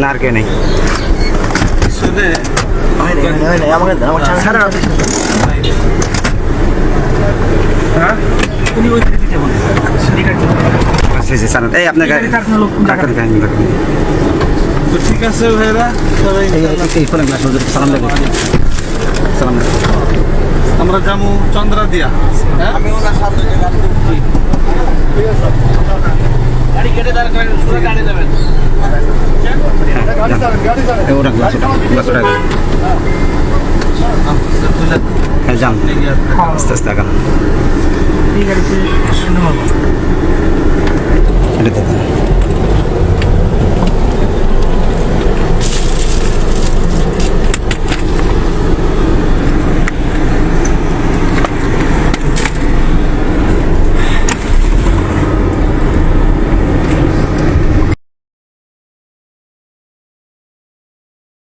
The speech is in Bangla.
না আর কে নেই এই আপনার গাড়ি ডাক্তার ঠিক আছে ভাইরা সালাম সালাম আমরা যাব চন্দ্রা দিয়া হ্যাঁ ওরা গ্লাস ওটা গ্লাস ওটা। হ্যাঁ যান আস্তে আস্তে আগান। এটা দেখুন